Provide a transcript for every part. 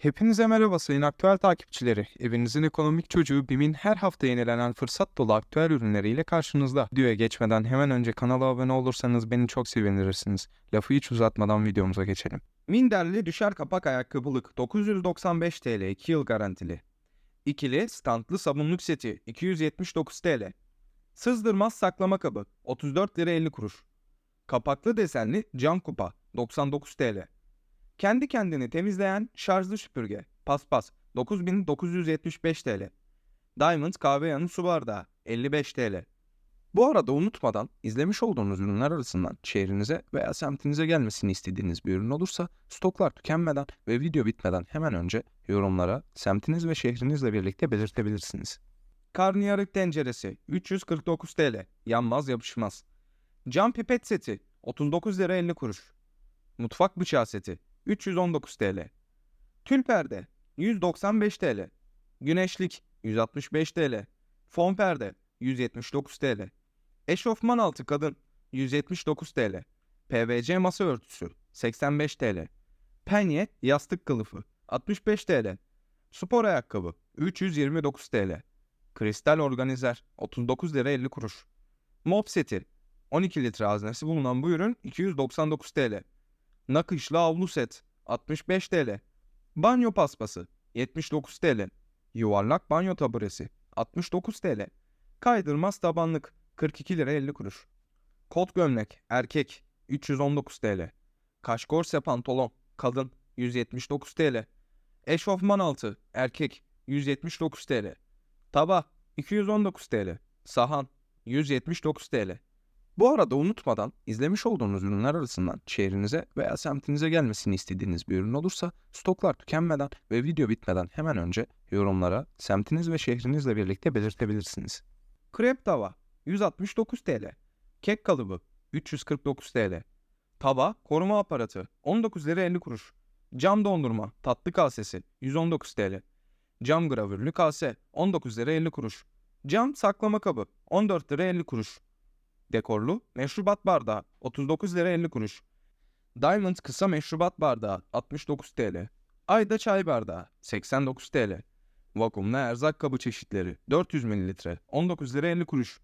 Hepinize merhaba sayın aktüel takipçileri. Evinizin ekonomik çocuğu BİM'in her hafta yenilenen fırsat dolu aktüel ürünleriyle karşınızda. Videoya geçmeden hemen önce kanala abone olursanız beni çok sevindirirsiniz. Lafı hiç uzatmadan videomuza geçelim. Minderli düşer kapak ayakkabılık 995 TL 2 yıl garantili. İkili standlı sabunluk seti 279 TL. Sızdırmaz saklama kabı 34 lira 50 kuruş. Kapaklı desenli cam kupa 99 TL. Kendi kendini temizleyen şarjlı süpürge. Paspas 9975 TL. Diamond kahve yanı su bardağı 55 TL. Bu arada unutmadan izlemiş olduğunuz ürünler arasından şehrinize veya semtinize gelmesini istediğiniz bir ürün olursa stoklar tükenmeden ve video bitmeden hemen önce yorumlara semtiniz ve şehrinizle birlikte belirtebilirsiniz. Karnıyarık tenceresi 349 TL. Yanmaz yapışmaz. Cam pipet seti 39 lira 50 kuruş. Mutfak bıçağı seti 319 TL. Tül perde 195 TL. Güneşlik 165 TL. Fon perde 179 TL. Eşofman altı kadın 179 TL. PVC masa örtüsü 85 TL. Penye yastık kılıfı 65 TL. Spor ayakkabı 329 TL. Kristal organizer 39 lira 50 kuruş. Mop seti 12 litre haznesi bulunan bu ürün 299 TL. Nakışlı havlu set 65 TL. Banyo paspası 79 TL. Yuvarlak banyo taburesi 69 TL. Kaydırmaz tabanlık 42 lira 50 kuruş. Kot gömlek erkek 319 TL. Kaşkorse pantolon kadın 179 TL. Eşofman altı erkek 179 TL. Taba 219 TL. Sahan 179 TL. Bu arada unutmadan izlemiş olduğunuz ürünler arasından şehrinize veya semtinize gelmesini istediğiniz bir ürün olursa stoklar tükenmeden ve video bitmeden hemen önce yorumlara semtiniz ve şehrinizle birlikte belirtebilirsiniz. Krep tava 169 TL. Kek kalıbı 349 TL. Tava koruma aparatı 19 lira 50 kuruş. Cam dondurma tatlı kasesi 119 TL. Cam gravürlü kase 19 lira 50 kuruş. Cam saklama kabı 14 lira 50 kuruş. Dekorlu meşrubat bardağı 39 lira 50 kuruş. Diamond kısa meşrubat bardağı 69 TL. Ayda çay bardağı 89 TL. Vakumlu erzak kabı çeşitleri 400 ml 19 lira 50 kuruş.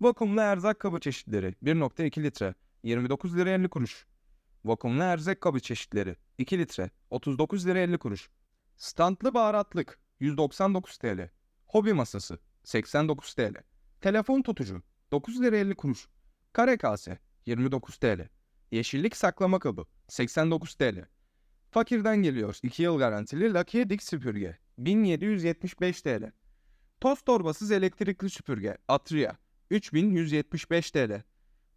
Vakumlu erzak kabı çeşitleri 1.2 litre 29 lira 50 kuruş. Vakumlu erzak kabı çeşitleri 2 litre 39 lira 50 kuruş. Standlı baharatlık 199 TL. Hobi masası 89 TL. Telefon tutucu 9 lira 50 kuruş. Kare kase 29 TL. Yeşillik saklama kabı 89 TL. Fakirden geliyor 2 yıl garantili Lucky'e dik süpürge 1775 TL. Toz torbasız elektrikli süpürge Atria 3175 TL.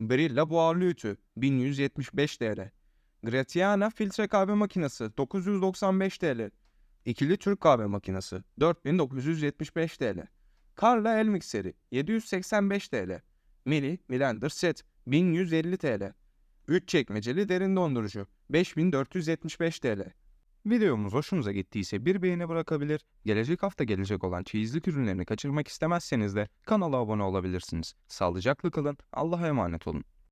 Brilla buharlı ütü 1175 TL. Gratiana filtre kahve makinesi 995 TL. İkili Türk kahve makinesi 4975 TL. Carla el mikseri 785 TL. Mini blender set 1150 TL. 3 çekmeceli derin dondurucu 5475 TL. Videomuz hoşunuza gittiyse bir beğeni bırakabilir, gelecek hafta gelecek olan çeyizlik ürünlerini kaçırmak istemezseniz de kanala abone olabilirsiniz. Sağlıcakla kalın, Allah'a emanet olun.